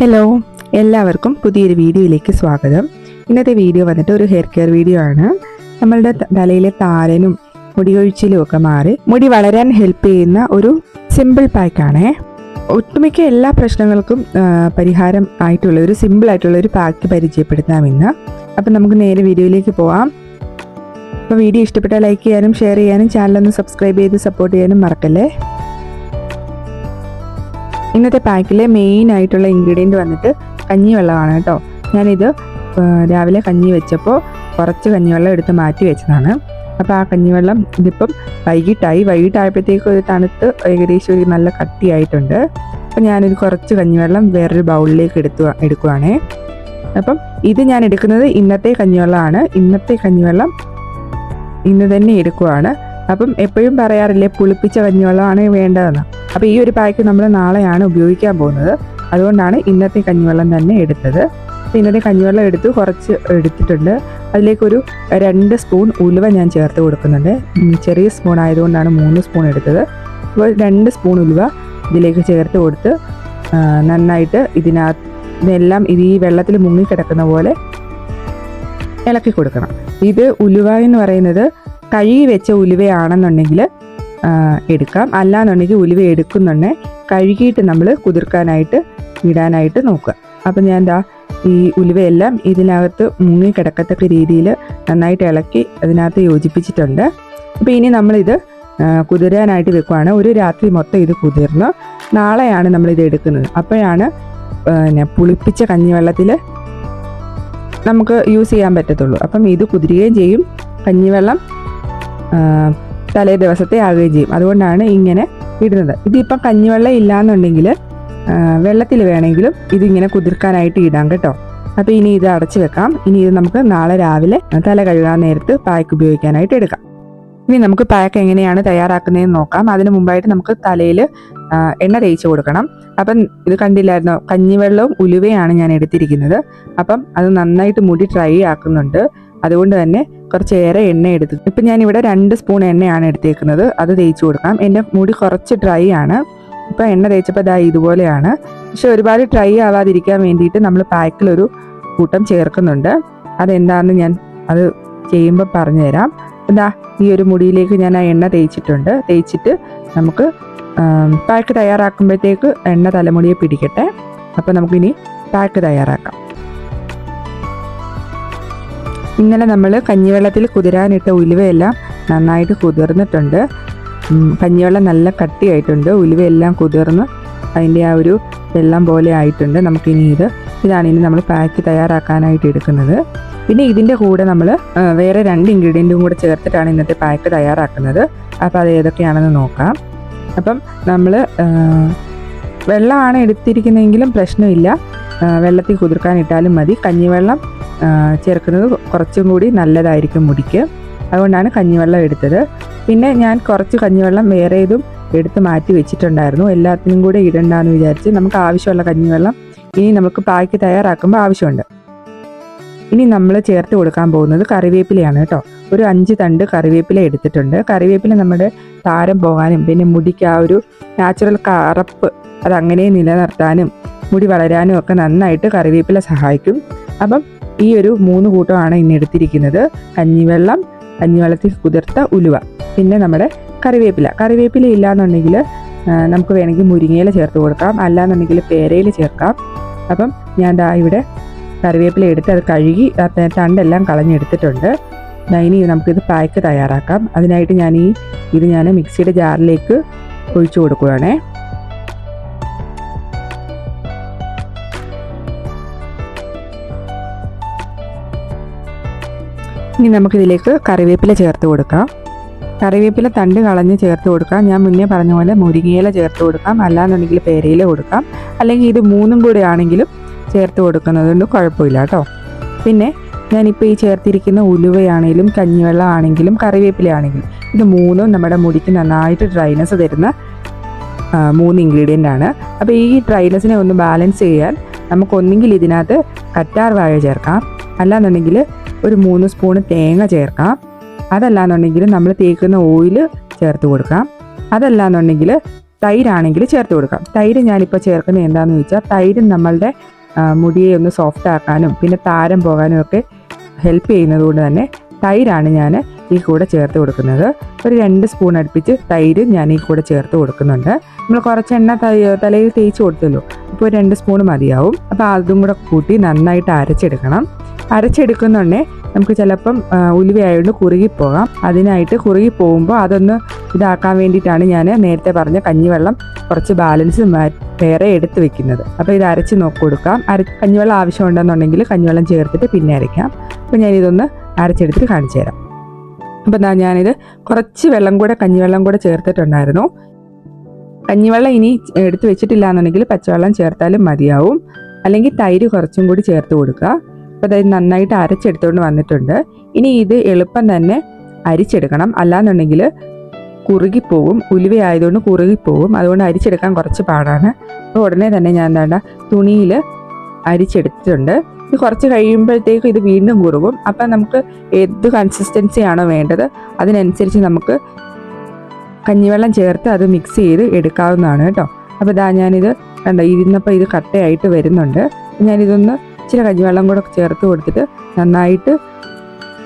Hello എല്ലാവർക്കും പുതിയൊരു വീഡിയോയിലേക്ക് സ്വാഗതം. ഇന്നത്തെ വീഡിയോ വന്നിട്ട് ഒരു ഹെയർ കെയർ വീഡിയോ ആണ്. നമ്മളുടെ തലയിലെ താരനും മുടികൊഴിച്ചിലും ഒക്കെ മാറി മുടി വളരാൻ ഹെൽപ്പ് ചെയ്യുന്ന ഒരു സിമ്പിൾ പാക്കാണേ ഒട്ടുമിക്ക എല്ലാ പ്രശ്നങ്ങൾക്കും പരിഹാരം ആയിട്ടുള്ള ഒരു സിമ്പിൾ ആയിട്ടുള്ള ഒരു പാക്ക് പരിചയപ്പെടുത്താം ഇന്ന്. അപ്പം നമുക്ക് നേരെ വീഡിയോയിലേക്ക് പോവാം. അപ്പോൾ വീഡിയോ ഇഷ്ടപ്പെട്ടാൽ ലൈക്ക് ചെയ്യാനും ഷെയർ ചെയ്യാനും ചാനലൊന്ന് സബ്സ്ക്രൈബ് ചെയ്ത് സപ്പോർട്ട് ചെയ്യാനും മറക്കല്ലേ? ഇന്നത്തെ പാക്കിലെ മെയിൻ ആയിട്ടുള്ള ഇൻഗ്രീഡിയന്റ് വന്നിട്ട് കഞ്ഞിവെള്ളമാണ് കേട്ടോ. ഞാനിത് രാവിലെ കഞ്ഞി വെച്ചപ്പോൾ കുറച്ച് കഞ്ഞിവെള്ളം എടുത്ത് മാറ്റി വെച്ചതാണ്. അപ്പോൾ ആ കഞ്ഞിവെള്ളം ഇതിപ്പം വൈകിട്ടായി. വൈകിട്ടായപ്പോഴത്തേക്കും ഒരു തണുത്ത് ഏകദേശം ഒരു നല്ല കട്ടിയായിട്ടുണ്ട്. അപ്പം ഞാനൊരു കുറച്ച് കഞ്ഞിവെള്ളം വേറൊരു ബൗളിലേക്ക് എടുത്തു എടുക്കുവാണേ. അപ്പം ഇത് ഞാൻ എടുക്കുന്നത് ഇന്നത്തെ കഞ്ഞിവെള്ളമാണ്. ഇന്നത്തെ കഞ്ഞിവെള്ളം ഇന്ന് തന്നെ എടുക്കുവാണ്. അപ്പം എപ്പോഴും പറയാറില്ലേ പുളിപ്പിച്ച കഞ്ഞിവെള്ളമാണ് വേണ്ടതെന്ന്. അപ്പോൾ ഈ ഒരു പാക്ക് നമ്മൾ നാളെയാണ് ഉപയോഗിക്കാൻ പോകുന്നത്. അതുകൊണ്ടാണ് ഇന്നത്തെ കഞ്ഞിവെള്ളം തന്നെ എടുത്തത്. അപ്പോൾ ഇന്നത്തെ കഞ്ഞിവെള്ളം എടുത്ത് കുറച്ച് എടുത്തിട്ടുണ്ട്. അതിലേക്കൊരു രണ്ട് സ്പൂൺ ഉലുവ ഞാൻ ചേർത്ത് കൊടുക്കുന്നുണ്ട്. ചെറിയ സ്പൂൺ ആയതുകൊണ്ടാണ് മൂന്ന് സ്പൂൺ എടുത്തത്. അപ്പോൾ രണ്ട് സ്പൂൺ ഉലുവ ഇതിലേക്ക് ചേർത്ത് കൊടുത്ത് നന്നായിട്ട് ഇതിനകത്ത് ഇതെല്ലാം ഇത് ഈ വെള്ളത്തിൽ മുങ്ങിക്കിടക്കുന്ന പോലെ ഇളക്കി കൊടുക്കണം. ഇത് ഉലുവ എന്ന് പറയുന്നത് കഴുകി വെച്ച ഉലുവയാണെന്നുണ്ടെങ്കിൽ എടുക്കാം. അല്ലാന്നുണ്ടെങ്കിൽ ഉലുവ എടുക്കുന്നുണ്ടെ കഴുകിയിട്ട് നമ്മൾ കുതിർക്കാനായിട്ട് ഇടാനായിട്ട് നോക്കുക. അപ്പം ഞാൻ എന്താ ഈ ഉലുവയെല്ലാം ഇതിനകത്ത് മുങ്ങി കിടക്കത്തക്ക രീതിയിൽ നന്നായിട്ട് ഇളക്കി അതിനകത്ത് യോജിപ്പിച്ചിട്ടുണ്ട്. അപ്പോൾ ഇനി നമ്മളിത് കുതിരാനായിട്ട് വെക്കുവാണ്. ഒരു രാത്രി മൊത്തം ഇത് കുതിർന്ന് നാളെയാണ് നമ്മളിത് എടുക്കുന്നത്. അപ്പോഴാണ് പിന്നെ പുളിപ്പിച്ച കഞ്ഞിവെള്ളത്തിൽ നമുക്ക് യൂസ് ചെയ്യാൻ പറ്റത്തുള്ളൂ. അപ്പം ഇത് കുതിരുകയും ചെയ്യും. കഞ്ഞിവെള്ളം തലേ ദിവസത്തെ ആകുകയും ചെയ്യും. അതുകൊണ്ടാണ് ഇങ്ങനെ ഇടുന്നത്. ഇതിപ്പം കഞ്ഞിവെള്ളം ഇല്ലാന്നുണ്ടെങ്കിൽ വെള്ളത്തിൽ വേണമെങ്കിലും ഇതിങ്ങനെ കുതിർക്കാനായിട്ട് ഇടാം കേട്ടോ. അപ്പോൾ ഇനി ഇത് അടച്ചു വെക്കാം. ഇനി ഇത് നമുക്ക് നാളെ രാവിലെ തല കഴുകാൻ നേരത്ത് പായ്ക്ക് ഉപയോഗിക്കാനായിട്ട് എടുക്കാം. ഇനി നമുക്ക് പാക്ക് എങ്ങനെയാണ് തയ്യാറാക്കുന്നതെന്ന് നോക്കാം. അതിന് മുമ്പായിട്ട് നമുക്ക് തലയിൽ എണ്ണ തേച്ച് കൊടുക്കണം. അപ്പം ഇത് കണ്ടില്ലായിരുന്നോ? കഞ്ഞിവെള്ളവും ഉലുവയാണ് ഞാൻ എടുത്തിരിക്കുന്നത്. അപ്പം അത് നന്നായിട്ട് മുടി ഡ്രൈ ആക്കുന്നുണ്ട്. അതുകൊണ്ട് തന്നെ കുറച്ചേറെ എണ്ണ എടുത്തു. ഇപ്പം ഞാൻ ഇവിടെ രണ്ട് സ്പൂൺ എണ്ണയാണ് എടുത്തേക്കുന്നത്. അത് തേച്ച് കൊടുക്കാം. എന്റെ മുടി കുറച്ച് ഡ്രൈ ആണ്. ഇപ്പം എണ്ണ തേച്ചപ്പോൾ ഇതാ ഇതുപോലെയാണ്. പക്ഷെ ഒരുപാട് ഡ്രൈ ആവാതിരിക്കാൻ വേണ്ടിയിട്ട് നമ്മൾ പാക്കിലൊരു കൂട്ടം ചേർക്കുന്നുണ്ട്. അതെന്താണെന്ന് ഞാൻ അത് ചെയ്യുമ്പോൾ പറഞ്ഞുതരാം. എന്താ ഈ ഒരു മുടിയിലേക്ക് ഞാൻ ആ എണ്ണ തേച്ചിട്ടുണ്ട്. തേച്ചിട്ട് നമുക്ക് പാക്ക് തയ്യാറാക്കുമ്പോഴത്തേക്ക് എണ്ണ തലമുടിയെ പിടിക്കട്ടെ. അപ്പോൾ നമുക്കിനി പാക്ക് തയ്യാറാക്കാം. ഇന്നലെ നമ്മൾ കഞ്ഞിവെള്ളത്തിൽ കുതിരാനിട്ട ഉലുവയെല്ലാം നന്നായിട്ട് കുതിർന്നിട്ടുണ്ട്. കഞ്ഞിവെള്ളം നല്ല കട്ടിയായിട്ടുണ്ട്. ഉലുവയെല്ലാം കുതിർന്ന് അതിന്റെ ആ ഒരു വെള്ളം പോലെ ആയിട്ടുണ്ട് നമുക്കിനി ഇത്. ഇതാണ് ഇനി നമ്മൾ പാക്ക് തയ്യാറാക്കാനായിട്ട് എടുക്കുന്നത്. പിന്നെ ഇതിന്റെ കൂടെ നമ്മൾ വേറെ രണ്ട് ഇൻഗ്രീഡിയന്റും കൂടെ ചേർത്തിട്ടാണ് ഇന്നത്തെ പാക്ക് തയ്യാറാക്കുന്നത്. അപ്പോൾ അത് ഏതൊക്കെയാണെന്ന് നോക്കാം. അപ്പം നമ്മൾ വെള്ളമാണ് എടുത്തിരിക്കുന്നതെങ്കിലും പ്രശ്നമില്ല. വെള്ളത്തിൽ കുതിർക്കാനിട്ടാലും മതി. കഞ്ഞിവെള്ളം ചേർക്കുന്നത് കുറച്ചും കൂടി നല്ലതായിരിക്കും മുടിക്ക്. അതുകൊണ്ടാണ് കഞ്ഞിവെള്ളം എടുത്തത്. പിന്നെ ഞാൻ കുറച്ച് കഞ്ഞിവെള്ളം വേറെ ഇതും എടുത്ത് മാറ്റി വെച്ചിട്ടുണ്ടായിരുന്നു. എല്ലാത്തിനും കൂടെ ഇടണ്ടെന്ന് വിചാരിച്ച് നമുക്ക് ആവശ്യമുള്ള കഞ്ഞിവെള്ളം ഇനി നമുക്ക് പായ്ക്ക് തയ്യാറാക്കുമ്പോൾ ആവശ്യമുണ്ട്. ഇനി നമ്മൾ ചേർത്ത് കൊടുക്കാൻ പോകുന്നത് കറിവേപ്പിലയാണ് കേട്ടോ. ഒരു അഞ്ച് തണ്ട് കറിവേപ്പില എടുത്തിട്ടുണ്ട്. കറിവേപ്പില നമ്മുടെ താരം പോകാനും പിന്നെ മുടിക്ക് ആ ഒരു നാച്ചുറൽ കറുപ്പ് അതങ്ങനെ നിലനിർത്താനും മുടി വളരാനും ഒക്കെ നന്നായിട്ട് കറിവേപ്പില സഹായിക്കും. അപ്പം ഈ ഒരു മൂന്ന് കൂട്ടമാണ് ഇന്ന് എടുത്തിരിക്കുന്നത്. കഞ്ഞിവെള്ളം കഞ്ഞിവെള്ളത്തിൽ കുതിർത്ത ഉലുവ പിന്നെ നമ്മുടെ കറിവേപ്പില. കറിവേപ്പില ഇല്ലാന്നുണ്ടെങ്കിൽ നമുക്ക് വേണമെങ്കിൽ മുരിങ്ങയില ചേർത്ത് കൊടുക്കാം. അല്ലാന്നുണ്ടെങ്കിൽ പേരയിൽ ചേർക്കാം. അപ്പം ഞാൻ ദാ ഇവിടെ കറിവേപ്പില എടുത്ത് അത് കഴുകി തണ്ടെല്ലാം കളഞ്ഞെടുത്തിട്ടുണ്ട്. ഇനി നമുക്കിത് പായ്ക്ക് തയ്യാറാക്കാം. അതിനായിട്ട് ഞാൻ ഈ ഇത് ഞാൻ മിക്സിയുടെ ജാറിലേക്ക് ഒഴിച്ചു കൊടുക്കുകയാണേ ഇനി നമുക്കിതിലേക്ക് കറിവേപ്പില ചേർത്ത് കൊടുക്കാം. കറിവേപ്പില തണ്ട് കളഞ്ഞ് ചേർത്ത് കൊടുക്കാം. ഞാൻ മുന്നേ പറഞ്ഞ പോലെ മുരിങ്ങയില ചേർത്ത് കൊടുക്കാം. അല്ലാന്നുണ്ടെങ്കിൽ പേരയില കൊടുക്കാം. അല്ലെങ്കിൽ ഇത് മൂന്നും കൂടെ ആണെങ്കിലും ചേർത്ത് കൊടുക്കുന്നതുകൊണ്ട് കുഴപ്പമില്ല കേട്ടോ. പിന്നെ ഞാനിപ്പോൾ ഈ ചേർത്തിരിക്കുന്ന ഉലുവയാണെങ്കിലും കഞ്ഞിവെള്ളം ആണെങ്കിലും കറിവേപ്പില ആണെങ്കിലും ഇത് മൂന്നും നമ്മുടെ മുടിക്ക് നന്നായിട്ട് ഡ്രൈനസ് തരുന്ന മൂന്ന് ഇൻഗ്രീഡിയന്റ് ആണ്. അപ്പോൾ ഈ ഡ്രൈനസിനെ ഒന്ന് ബാലൻസ് ചെയ്യാൻ നമുക്ക് ഒന്നെങ്കിൽ ഇതിനകത്ത് കറ്റാർ വാഴ ചേർക്കാം. അല്ലാന്നുണ്ടെങ്കിൽ ഒരു മൂന്ന് സ്പൂൺ തേങ്ങ ചേർക്കാം. അതല്ലാന്നുണ്ടെങ്കിൽ നമ്മൾ തേക്കുന്ന ഓയിൽ ചേർത്ത് കൊടുക്കാം. അതല്ലാന്നുണ്ടെങ്കിൽ തൈരാണെങ്കിൽ ചേർത്ത് കൊടുക്കാം. തൈര് ഞാനിപ്പോൾ ചേർക്കുന്നത് എന്താണെന്ന് വെച്ചാൽ തൈര് നമ്മളുടെ മുടിയെ ഒന്ന് സോഫ്റ്റ് ആക്കാനും പിന്നെ താരം പോകാനും ഒക്കെ ഹെൽപ്പ് ചെയ്യുന്നത് കൊണ്ട് തന്നെ തൈരാണ് ഞാൻ ഈ കൂടെ ചേർത്ത് കൊടുക്കുന്നത്. ഒരു രണ്ട് സ്പൂൺ അടുപ്പിച്ച് തൈര് ഞാൻ ഈ കൂടെ ചേർത്ത് കൊടുക്കുന്നുണ്ട്. നമ്മൾ കുറച്ച് എണ്ണ തലയിൽ തേച്ച് കൊടുത്തല്ലോ. ഇപ്പോൾ രണ്ട് സ്പൂൺ മതിയാവും. അപ്പോൾ അതും കൂടെ കൂട്ടി നന്നായിട്ട് അരച്ചെടുക്കണം. അരച്ചെടുക്കുന്നുണ്ടേ. നമുക്ക് ചിലപ്പം ഉലുവയായതുകൊണ്ട് കുറുകി പോകാം കുറുകിപ്പോകാം. അതിനായിട്ട് കുറുകി പോകുമ്പോൾ അതൊന്ന് ഇതാക്കാൻ വേണ്ടിയിട്ടാണ് ഞാൻ നേരത്തെ പറഞ്ഞ കഞ്ഞിവെള്ളം കുറച്ച് ബാലൻസ് വേറെ എടുത്ത് വെക്കുന്നത്. അപ്പോൾ ഇത് അരച്ച് നോക്കി കൊടുക്കാം. അര കഞ്ഞിവെള്ളം ആവശ്യമുണ്ടെന്നുണ്ടെങ്കിൽ കഞ്ഞിവെള്ളം ചേർത്തിട്ട് പിന്നെ അരയ്ക്കാം. അപ്പോൾ ഞാനിതൊന്ന് അരച്ചെടുത്തിട്ട് കാണിച്ചു തരാം. അപ്പോൾ എന്താ ഞാനിത് കുറച്ച് വെള്ളം കൂടെ കഞ്ഞിവെള്ളം കൂടെ ചേർത്തിട്ടുണ്ടായിരുന്നു. കഞ്ഞിവെള്ളം ഇനി എടുത്ത് വെച്ചിട്ടില്ല എന്നുണ്ടെങ്കിൽ പച്ചവെള്ളം ചേർത്താലും മതിയാവും. അല്ലെങ്കിൽ തൈര് കുറച്ചും കൂടി ചേർത്ത് കൊടുക്കുക. അപ്പോൾ അതായത് നന്നായിട്ട് അരച്ചെടുത്തുകൊണ്ട് വന്നിട്ടുണ്ട്. ഇനി ഇത് എളുപ്പം തന്നെ അരിച്ചെടുക്കണം. അല്ലാന്നുണ്ടെങ്കിൽ കുറുകിപ്പോവും. ഉലുവ ആയതുകൊണ്ട് കുറുകിപ്പോവും. അതുകൊണ്ട് അരിച്ചെടുക്കാൻ കുറച്ച് പാടാണ്. അപ്പോൾ ഉടനെ തന്നെ ഞാൻ എന്താണ്ട തുണിയിൽ അരിച്ചെടുത്തിട്ടുണ്ട്. ഇത് കുറച്ച് കഴിയുമ്പോഴത്തേക്കും ഇത് വീണ്ടും കുറുകും. അപ്പം നമുക്ക് ഏത് കൺസിസ്റ്റൻസി ആണോ വേണ്ടത് അതിനനുസരിച്ച് നമുക്ക് കഞ്ഞിവെള്ളം ചേർത്ത് അത് മിക്സ് ചെയ്ത് എടുക്കാവുന്നതാണ് കേട്ടോ. അപ്പോൾ ഇതാ ഞാനിത് കണ്ട ഇരുന്നപ്പോൾ ഇത് കട്ടയായിട്ട് വരുന്നുണ്ട്. ഞാനിതൊന്ന് ഇച്ചിരി കഞ്ഞിവെള്ളം കൂടെ ചേർത്ത് കൊടുത്തിട്ട് നന്നായിട്ട്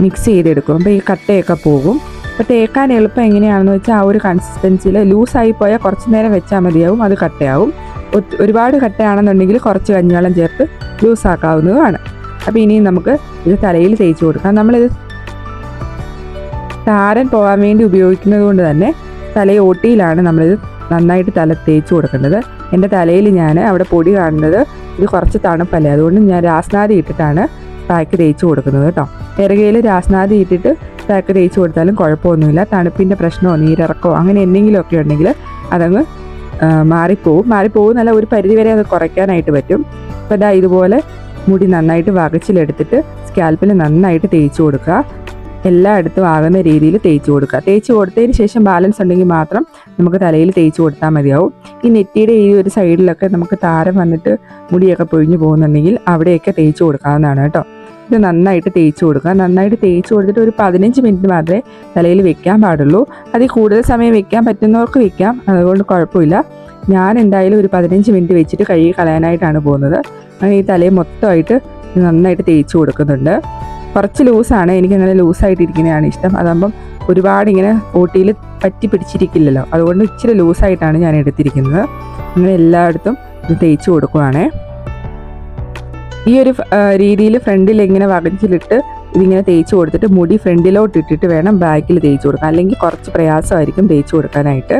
മിക്സ് ചെയ്തെടുക്കും. അപ്പോൾ ഈ കട്ടയൊക്കെ പോകും. അപ്പോൾ തേക്കാൻ എളുപ്പം എങ്ങനെയാണെന്ന് വെച്ചാൽ ആ ഒരു കൺസിസ്റ്റൻസിയിൽ ലൂസായി പോയാൽ കുറച്ച് നേരം വെച്ചാൽ മതിയാവും അത് കട്ടയാവും. ഒരുപാട് കട്ടയാണെന്നുണ്ടെങ്കിൽ കുറച്ച് കഞ്ഞിവെള്ളം ചേർത്ത് ലൂസാക്കാവുന്നതുമാണ്. അപ്പോൾ ഇനിയും നമുക്ക് ഇത് തലയിൽ തേച്ച് കൊടുക്കാം. നമ്മളിത് താരൻ പോകാൻ വേണ്ടി ഉപയോഗിക്കുന്നത് കൊണ്ട് തന്നെ തലയോട്ടിയിലാണ് നമ്മളിത് നന്നായിട്ട് തല തേച്ച് കൊടുക്കേണ്ടത് എന്റെ തലയിൽ ഞാൻ അവിടെ പൊടി കാണുന്നത് ഇത് കുറച്ച് തണുപ്പല്ലേ? അതുകൊണ്ട് ഞാൻ രാസ്നാദി ഇട്ടിട്ടാണ് പാക്ക് തേച്ച് കൊടുക്കുന്നത് കേട്ടോ. ഇറകയിൽ രാസ്നാദി ഇട്ടിട്ട് പാക്ക് തേച്ച് കൊടുത്താലും കുഴപ്പമൊന്നുമില്ല. തണുപ്പിന്റെ പ്രശ്നമോ നീരിറക്കമോ അങ്ങനെ എന്തെങ്കിലുമൊക്കെ ഉണ്ടെങ്കിൽ അതങ്ങ് മാറിപ്പോവും. മാറിപ്പോവും മാറിപ്പോകുന്നല്ല ഒരു പരിധിവരെ അത് കുറയ്ക്കാനായിട്ട് പറ്റും. അപ്പോൾ ഇതാ ഇതുപോലെ മുടി നന്നായിട്ട് വകച്ചിലെടുത്തിട്ട് സ്കാൽപ്പിൽ നന്നായിട്ട് തേച്ച് കൊടുക്കുക. എല്ലായിടത്തും ആകുന്ന രീതിയിൽ തേച്ച് കൊടുക്കുക. തേച്ച് കൊടുത്തതിന് ശേഷം ബാലൻസ് ഉണ്ടെങ്കിൽ മാത്രം നമുക്ക് തലയിൽ തേച്ച് കൊടുത്താൽ മതിയാവും. ഈ നെറ്റിയുടെ ഈ ഒരു സൈഡിലൊക്കെ നമുക്ക് താരം വന്നിട്ട് മുടിയൊക്കെ പൊഴിഞ്ഞു പോകുന്നുണ്ടെങ്കിൽ അവിടെയൊക്കെ തേച്ച് കൊടുക്കാവുന്നതാണ് കേട്ടോ. ഇത് നന്നായിട്ട് തേച്ച് കൊടുക്കുക. നന്നായിട്ട് തേച്ച് കൊടുത്തിട്ട് ഒരു പതിനഞ്ച് മിനിറ്റ് മാത്രമേ തലയിൽ വെക്കാൻ പാടുള്ളൂ. അതിൽ കൂടുതൽ സമയം വെക്കാൻ പറ്റുന്നവർക്ക് വെക്കാം. അതുകൊണ്ട് കുഴപ്പമില്ല. ഞാൻ എന്തായാലും ഒരു പതിനഞ്ച് മിനിറ്റ് വെച്ചിട്ട് കഴുകി കളയാനായിട്ടാണ് പോകുന്നത്. അങ്ങനെ ഈ തലയെ മൊത്തമായിട്ട് നന്നായിട്ട് തേച്ച് കൊടുക്കുന്നുണ്ട്. കുറച്ച് ലൂസാണ് എനിക്കങ്ങനെ ലൂസായിട്ടിരിക്കുന്നതാണ് ഇഷ്ടം. അതാകുമ്പം ഒരുപാട് ഇങ്ങനെ ഓട്ടിയിൽ പറ്റി പിടിച്ചിരിക്കില്ലല്ലോ. അതുകൊണ്ട് ഇച്ചിരി ലൂസായിട്ടാണ് ഞാൻ എടുത്തിരിക്കുന്നത്. അങ്ങനെ എല്ലായിടത്തും ഇത് തേച്ച് കൊടുക്കുവാണേ. ഈ ഒരു രീതിയിൽ ഫ്രണ്ടിൽ ഇങ്ങനെ വകച്ചിലിട്ട് ഇതിങ്ങനെ തേച്ച് കൊടുത്തിട്ട് മുടി ഫ്രണ്ടിലോട്ട് ഇട്ടിട്ട് വേണം ബാക്കിൽ തേച്ച് കൊടുക്കാൻ. അല്ലെങ്കിൽ കുറച്ച് പ്രയാസമായിരിക്കും തേച്ച് കൊടുക്കാനായിട്ട്.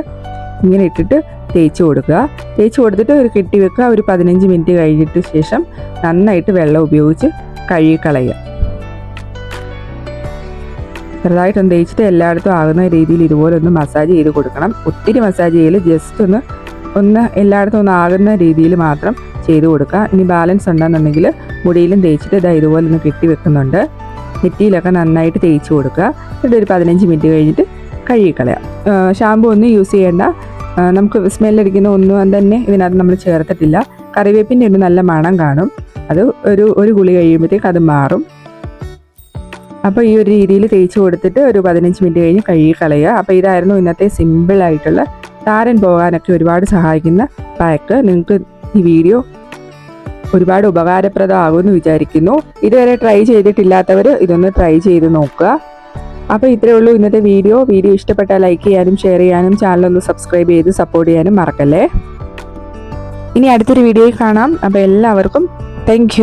ഇങ്ങനെ ഇട്ടിട്ട് തേച്ച് കൊടുക്കുക. തേച്ച് കൊടുത്തിട്ട് ഒരു കെട്ടി വെക്കുക ഒരു പതിനഞ്ച് മിനിറ്റ് കഴിഞ്ഞിട്ട് ശേഷം നന്നായിട്ട് വെള്ളം ഉപയോഗിച്ച് കഴുകി കളയുക ചെറുതായിട്ടൊന്ന് തേച്ചിട്ട് എല്ലായിടത്തും ആകുന്ന രീതിയിൽ ഇതുപോലെ ഒന്ന് മസാജ് ചെയ്ത് കൊടുക്കണം. ഒത്തിരി മസാജ് ചെയ്യൽ ജസ്റ്റ് ഒന്ന് ഒന്ന് എല്ലായിടത്തും ഒന്ന് ആകുന്ന രീതിയിൽ മാത്രം ചെയ്ത് കൊടുക്കുക. ഇനി ബാലൻസ് ഉണ്ടെന്നുണ്ടെങ്കിൽ മുടിയിലും തേച്ചിട്ട് ഇതാ ഇതുപോലെ ഒന്ന് കെട്ടി വെക്കുന്നുണ്ട്. നെറ്റിയിലൊക്കെ നന്നായിട്ട് തേച്ച് കൊടുക്കുക. എന്നിട്ട് ഒരു പതിനഞ്ച് മിനിറ്റ് കഴിഞ്ഞിട്ട് കഴുകിക്കളയാം ഷാമ്പു ഒന്നും യൂസ് ചെയ്യേണ്ട. നമുക്ക് സ്മെല്ലടിക്കുന്ന ഒന്നും തന്നെ ഇതിനകത്ത് നമ്മൾ ചേർത്തിട്ടില്ല. കറിവേപ്പിന്റെ ഒരു നല്ല മണം കാണും. അത് ഒരു ഒരു ഗുളി കഴിയുമ്പോഴത്തേക്ക് അത് മാറും. അപ്പോൾ ഈ ഒരു രീതിയിൽ തേച്ച് കൊടുത്തിട്ട് ഒരു പതിനഞ്ച് മിനിറ്റ് കഴിഞ്ഞ് കഴുകി കളയുക. അപ്പോൾ ഇതായിരുന്നു ഇന്നത്തെ സിമ്പിൾ ആയിട്ടുള്ള താരൻ പോകാനൊക്കെ ഒരുപാട് സഹായിക്കുന്ന പാക്ക്. നിങ്ങൾക്ക് ഈ വീഡിയോ ഒരുപാട് ഉപകാരപ്രദമാകുമെന്ന് വിചാരിക്കുന്നു. ഇതുവരെ ട്രൈ ചെയ്തിട്ടില്ലാത്തവർ ഇതൊന്ന് ട്രൈ ചെയ്ത് നോക്കുക. അപ്പോൾ ഇത്രയേ ഉള്ളൂ ഇന്നത്തെ വീഡിയോ. വീഡിയോ ഇഷ്ടപ്പെട്ടാൽ ലൈക്ക് ചെയ്യാനും ഷെയർ ചെയ്യാനും ചാനൽ ഒന്ന് സബ്സ്ക്രൈബ് ചെയ്ത് സപ്പോർട്ട് ചെയ്യാനും മറക്കല്ലേ? ഇനി അടുത്തൊരു വീഡിയോയിൽ കാണാം. അപ്പോൾ എല്ലാവർക്കും താങ്ക്